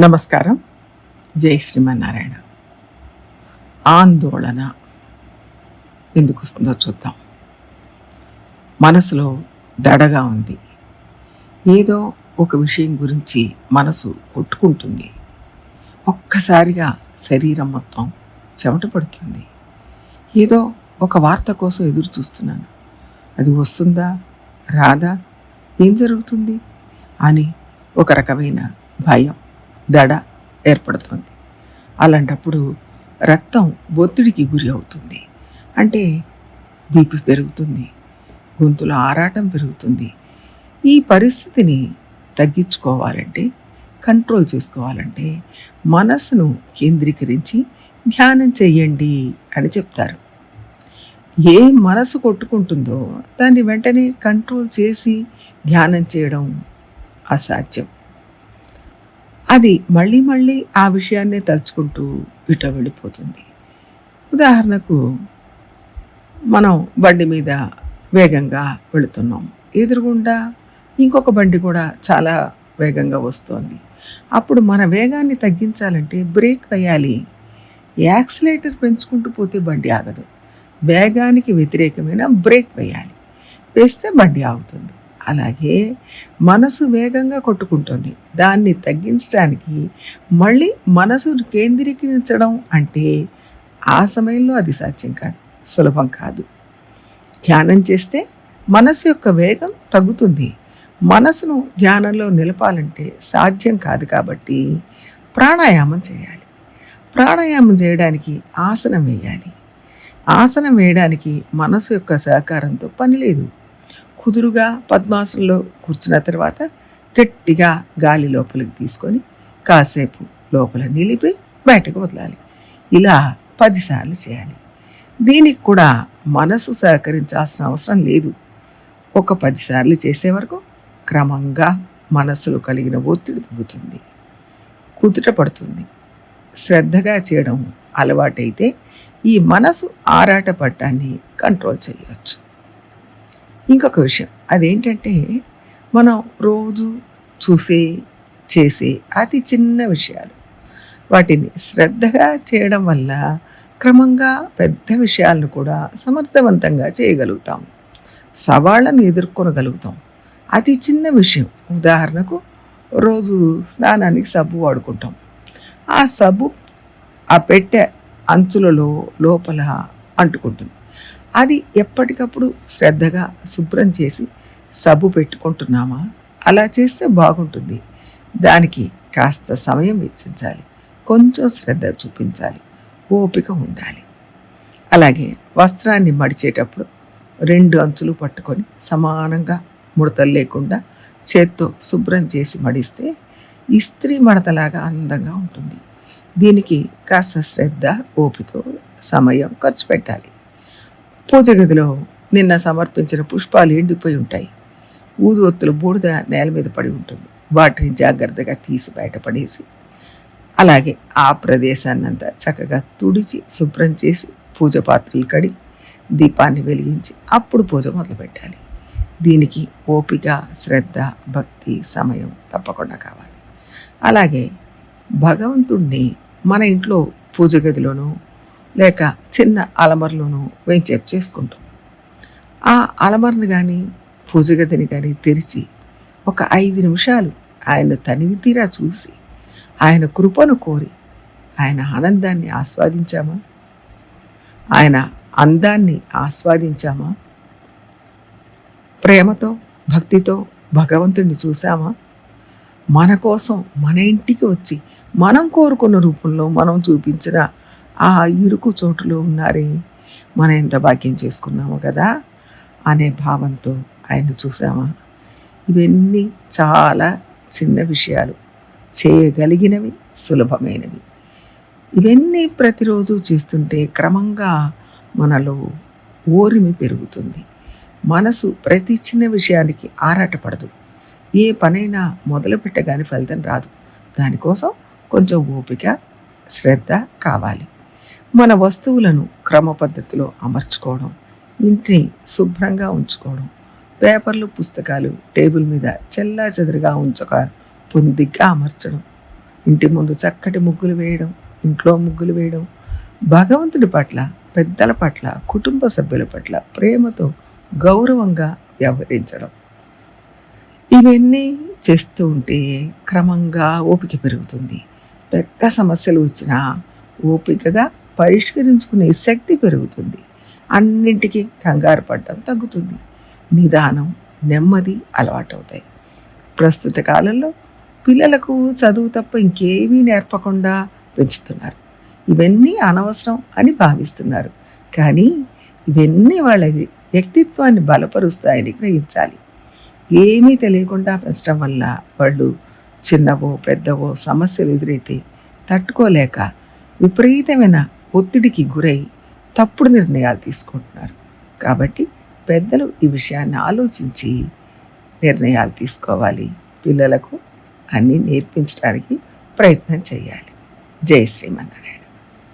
నమస్కారం. జై శ్రీమన్నారాయణ. ఆందోళన ఎందుకు వస్తుందో చూద్దాం. మనసులో దడగా ఉంది. ఏదో ఒక విషయం గురించి మనసు కొట్టుకుంటుంది. ఒక్కసారిగా శరీరం మొత్తం చెమట పడుతుంది. ఏదో ఒక వార్త కోసం ఎదురు చూస్తున్నాను. అది వస్తుందా? రాదా? ఏం జరుగుతుంది? అని ఒక రకమైన భయం. దడ ఏర్పడుతుంది. అలాంటప్పుడు రక్తం ఒత్తిడికి గురి అవుతుంది. అంటే బీపీ పెరుగుతుంది గొంతులో ఆరాటం పెరుగుతుంది. ఈ పరిస్థితిని తగ్గించుకోవాలంటే కంట్రోల్ చేసుకోవాలంటే మనస్సును కేంద్రీకరించి ధ్యానం చేయండి అని చెప్తారు. ఏ మనసు కొట్టుకుంటుందో దాన్ని వెంటనే కంట్రోల్ చేసి ధ్యానం చేయడం అసాధ్యం. అది మళ్ళీ మళ్ళీ ఆ విషయాన్నే తలుచుకుంటూ ఇట వెళ్ళిపోతుంది. ఉదాహరణకు మనం బండి మీద వేగంగా వెళుతున్నాం. ఎదురుగుండా ఇంకొక బండి కూడా చాలా వేగంగా వస్తోంది. అప్పుడు మన వేగాన్ని తగ్గించాలంటే బ్రేక్ వేయాలి. యాక్సిలేటర్ పెంచుకుంటూ పోతే బండి ఆగదు. వేగానికి వ్యతిరేకమైన బ్రేక్ వేయాలి. వేస్తే బండి ఆగుతుంది. అలాగే మనసు వేగంగా కొట్టుకుంటుంది. దాన్ని తగ్గించడానికి మళ్ళీ మనసును కేంద్రీకరించడం అంటే ఆ సమయంలో అది సాధ్యం కాదు సులభం కాదు. ధ్యానం చేస్తే మనసు యొక్క వేగం తగ్గుతుంది. మనసును ధ్యానంలో నిలపాలంటే సాధ్యం కాదు కాబట్టి ప్రాణాయామం చేయాలి. ప్రాణాయామం చేయడానికి ఆసనం వేయాలి. ఆసనం వేయడానికి మనసు యొక్క సహకారంతో పని లేదు. కుదురుగా పద్మాసనంలో కూర్చున్న తర్వాత గట్టిగా గాలి లోపలికి తీసుకొని కాసేపు లోపల నిలిపి బయటకు వదలాలి. ఇలా పదిసార్లు చేయాలి. దీనికి కూడా మనసు సహకరించాల్సిన అవసరం లేదు. ఒక పదిసార్లు చేసే వరకు క్రమంగా మనస్సులో కలిగిన ఒత్తిడి తగ్గుతుంది. కుదుట పడుతుంది. శ్రద్ధగా చేయడం అలవాటైతే ఈ మనసు ఆరాట పట్టాన్ని కంట్రోల్ చేయవచ్చు. ఇంకొక విషయం. అదేంటంటే మనం రోజు చూసే చేసే అతి చిన్న విషయాలు. వాటిని శ్రద్ధగా చేయడం వల్ల క్రమంగా పెద్ద విషయాలను కూడా సమర్థవంతంగా చేయగలుగుతాం. సవాళ్ళను ఎదుర్కొనగలుగుతాం. అతి చిన్న విషయం. ఉదాహరణకు రోజు స్నానానికి సబ్బు వాడుకుంటాం. ఆ సబ్బు ఆ పెట్టె అంచులలో లోపల అంటుకుంటుంది. అది ఎప్పటికప్పుడు శ్రద్ధగా శుభ్రం చేసి సబ్బు పెట్టుకుంటున్నామా? అలా చేస్తే బాగుంటుంది. దానికి కాస్త సమయం వెచ్చించాలి. కొంచెం శ్రద్ధ చూపించాలి. ఓపిక ఉండాలి. అలాగే వస్త్రాన్ని మడిచేటప్పుడు రెండు అంచులు పట్టుకొని సమానంగా ముడతలు లేకుండా చేత్తో శుభ్రం చేసి మడిస్తే ఇస్త్రీ మడతలాగా అందంగా ఉంటుంది. దీనికి కాస్త శ్రద్ధ ఓపిక సమయం ఖర్చు పెట్టాలి. పూజ గదిలో నిన్న సమర్పించిన పుష్పాలు ఎండిపోయి ఉంటాయి. ఊదువత్తుల బూడిద నేల మీద పడి ఉంటుంది. వాటిని జాగ్రత్తగా తీసి బయటపడేసి అలాగే ఆ ప్రదేశాన్నంతా చక్కగా తుడిచి శుభ్రం చేసి పూజ పాత్రలు కడిగి దీపాన్ని వెలిగించి అప్పుడు పూజ మొదలు పెట్టాలి దీనికి ఓపిక శ్రద్ధ భక్తి సమయం తప్పకుండా కావాలి. అలాగే భగవంతుణ్ణి మన ఇంట్లో పూజ గదిలోనూ లేక చిన్న అలమరలోనూ వెంచేపు చేసుకుంటాం. ఆ అలమరను కానీ పూజ గదిని కానీ తెరిచి ఒక ఐదు నిమిషాలు ఆయన తనివి తీరా చూసి ఆయన కృపను కోరి ఆయన ఆనందాన్ని ఆస్వాదించామా? ఆయన అందాన్ని ఆస్వాదించామా? ప్రేమతో భక్తితో భగవంతుడిని చూసామా మన కోసం మన ఇంటికి వచ్చి మనం కోరుకున్న రూపంలో మనం చూపించిన ఆ ఇరుకు చోటులో ఉన్నారే. మనం ఎంత భాగ్యం చేసుకున్నామో కదా అనే భావంతో ఆయన చూసామా ఇవన్నీ చాలా చిన్న విషయాలు. చేయగలిగినవి సులభమైనవి. ఇవన్నీ ప్రతిరోజు చేస్తుంటే క్రమంగా మనలో ఓరిమి పెరుగుతుంది. మనసు ప్రతి చిన్న విషయానికి ఆరాటపడదు. ఏ పనైనా మొదలు పెట్టగానే ఫలితం రాదు. దానికోసం కొంచెం ఓపిక శ్రద్ధ కావాలి. మన వస్తువులను క్రమ పద్ధతిలో అమర్చుకోవడం ఇంటిని శుభ్రంగా ఉంచుకోవడం పేపర్లు పుస్తకాలు టేబుల్ మీద చెల్లా చెదరుగా ఉంచక పొందిగ్గా అమర్చడం ఇంటి ముందు చక్కటి ముగ్గులు వేయడం ఇంట్లో ముగ్గులు వేయడం భగవంతుడి పట్ల పెద్దల పట్ల కుటుంబ సభ్యుల పట్ల ప్రేమతో గౌరవంగా వ్యవహరించడం. ఇవన్నీ చేస్తూ ఉంటే క్రమంగా ఓపిక పెరుగుతుంది. పెద్ద సమస్యలు వచ్చినా ఓపికగా పరిష్కరించుకునే శక్తి పెరుగుతుంది. అన్నింటికీ కంగారు పడడం తగ్గుతుంది. నిదానం నెమ్మది అలవాటవుతాయి. ప్రస్తుత కాలంలో పిల్లలకు చదువు తప్ప ఇంకేమీ నేర్పకుండా పెంచుతున్నారు. ఇవన్నీ అనవసరం అని భావిస్తున్నారు. కానీ ఇవన్నీ వాళ్ళ వ్యక్తిత్వాన్ని బలపరుస్తాయని గ్రహించాలి. ఏమీ తెలియకుండా పెంచడం వల్ల వాళ్ళు చిన్నవో పెద్దవో సమస్యలు ఎదురైతే తట్టుకోలేక విపరీతమైన ఒత్తిడికి గురై తప్పుడు నిర్ణయాలు తీసుకుంటున్నారు. కాబట్టి పెద్దలు ఈ విషయాన్ని ఆలోచించి నిర్ణయాలు తీసుకోవాలి. పిల్లలకు అన్నీ నేర్పించడానికి ప్రయత్నం చేయాలి. జై శ్రీమన్నారాయణ.